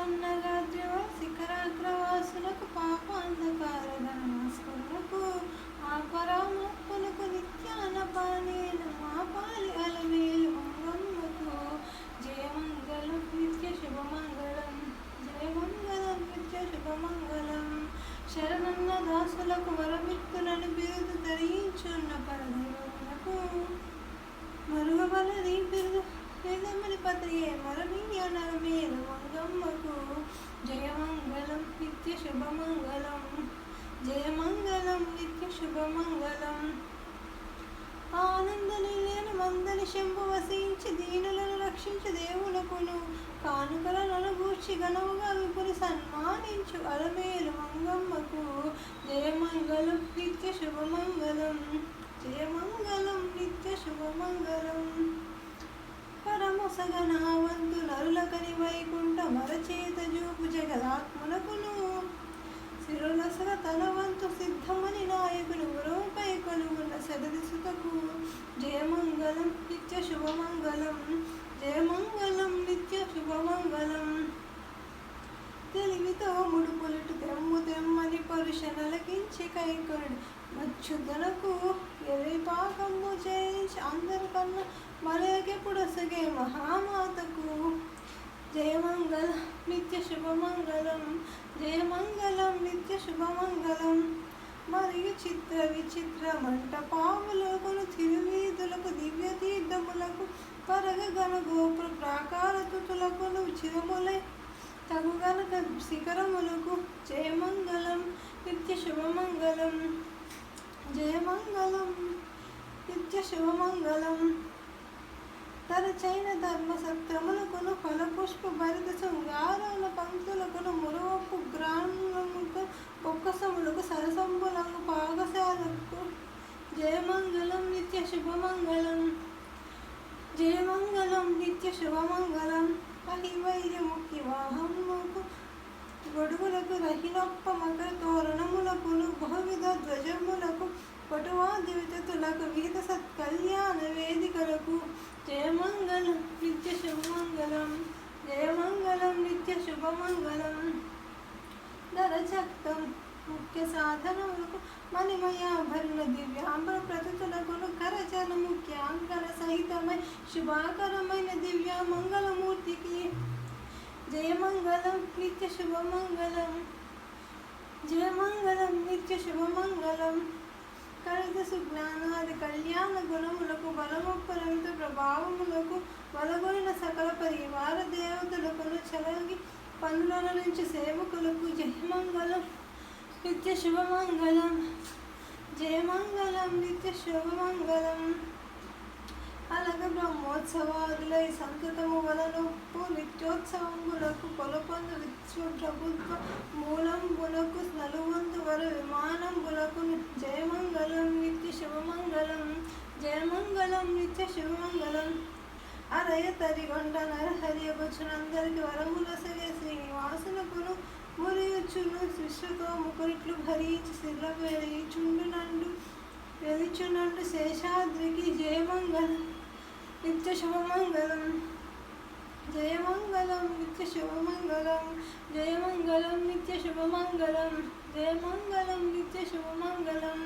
పన్నగాద్రివ శిఖరాగ్రవాసులకు పాపాంధకార ధనస్కరులకు ఆపరామప్పులకు నిత్యాన పానీన మాపాలి అలమేలు మంగమ్మకు జయమంగళం నిత్య శుభమంగళం జయమంగళం నిత్య శుభమంగళం. శరణన్న దాసులకు వరమిత్తులను బిరుదు ధరించున్న పరదేవులకు. నీ బిరుదు నిజమని పత్రియే మరణీయ నరమేల జయమంగళం నిత్య శుభమంగళం. జయమంగళం నిత్య శుభమంగళం. ఆనంద నిలయను మందని శంభు వసించి దీనులను రక్షించు దేవులకును కానుకలను అనుభూర్చి గనవుగా విపులు సన్మానించు అలమేలు మంగమ్మకు. జయమంగళం నిత్య శుభమంగళం. జయమంగళం నిత్య శుభమంగళం. శిరులసగ తలవంతు సిద్ధమని నాయకులు గురువుపై కొలుగున్న శరదిసుతకు జయమంగళం నిత్య శుభమంగళం జయమంగళం నిత్య శుభమంగళం. తెలివితో ముడుపులటు తెమ్ము తెమ్మని పరుష నలకించి కైకొడు మచ్చుదనకు ఎలి పాకము చేయించి అందరికన్నా పుడసగే మహామాతకు నిత్య శుభమంగళం జయమంగళం నిత్య శుభమంగళం. మరియు చిత్ర విచిత్ర మంటపాములకు తిరువీధులకు దివ్య తీర్థములకు పరగ గణ గోపుర ప్రాకారతులకు చిరుములై తగు గనక శిఖరములకు. జయమంగళం నిత్య శుభమంగళం జయమంగళం నిత్య శుభమంగళం. తరచైన ధర్మ సత్రములకును ఫలపుష్ప భరిత శృంగారముల పంక్తులకును మురవపు గ్రామములకు బొక్కసములకు సరసంబులకు పాగశాలకు జయమంగళం నిత్య శుభమంగళం. జయమంగళం నిత్య శుభమంగళం. అహివైర్య ముఖ్య గొడుగులకు రహినొప్ప మకర తోరణములకును బహువిధ ధ్వజములకు పటువాదివితులకు విహిత సత్ వేదికలకు జయమంగళం నిత్య శుభమంగళం జయమంగళం నిత్య శుభమంగళం నరచక్రం ముఖ్య సాధనములకు మణిమయాభరణ దివ్యాంబర ప్రతితులకును కరచన ముఖ్య అంకర సహితమై శుభాకరమైన దివ్య మంగళమూర్తికి జయమంగళం నిత్య శుభమంగళం జయమంగళం నిత్య శుభమంగళం కలిత సుజ్ఞానాది కళ్యాణ గుణములకు బలముపరంత ప్రభావములకు బలగొయిన సకల పరివార దేవతలకును చలగి పనుల నుంచి సేవకులకు జయమంగళం నిత్య శుభమంగళం. జయమంగళం నిత్య శుభమంగళం. అలాగే బ్రహ్మోత్సవాదులై సంతతము వలనొప్పు నిత్యోత్సవములకు కొలపొందు విశ్వ ప్రభుత్వ మూలంబులకు నలువందు వర విమానంబులకు జయమంగళం నిత్య శుభమంగళం. జయమంగళం నిత్య శుభమంగళం. అరయ తరిగొండ నరహరి వచ్చునందరికి వరములసగే శ్రీనివాసునకును మురియుచును శిష్యుతో ముకురిట్లు భరించి శిల్ల వెలిచుండు నండు వెలిచునండు శేషాద్రికి జయమంగళం నిత్య శుభమంగళం జయమంగళం నిత్య శుభమంగళం జయమంగళం నిత్య శుభమంగళం జయమంగళం నిత్య శుభమంగళం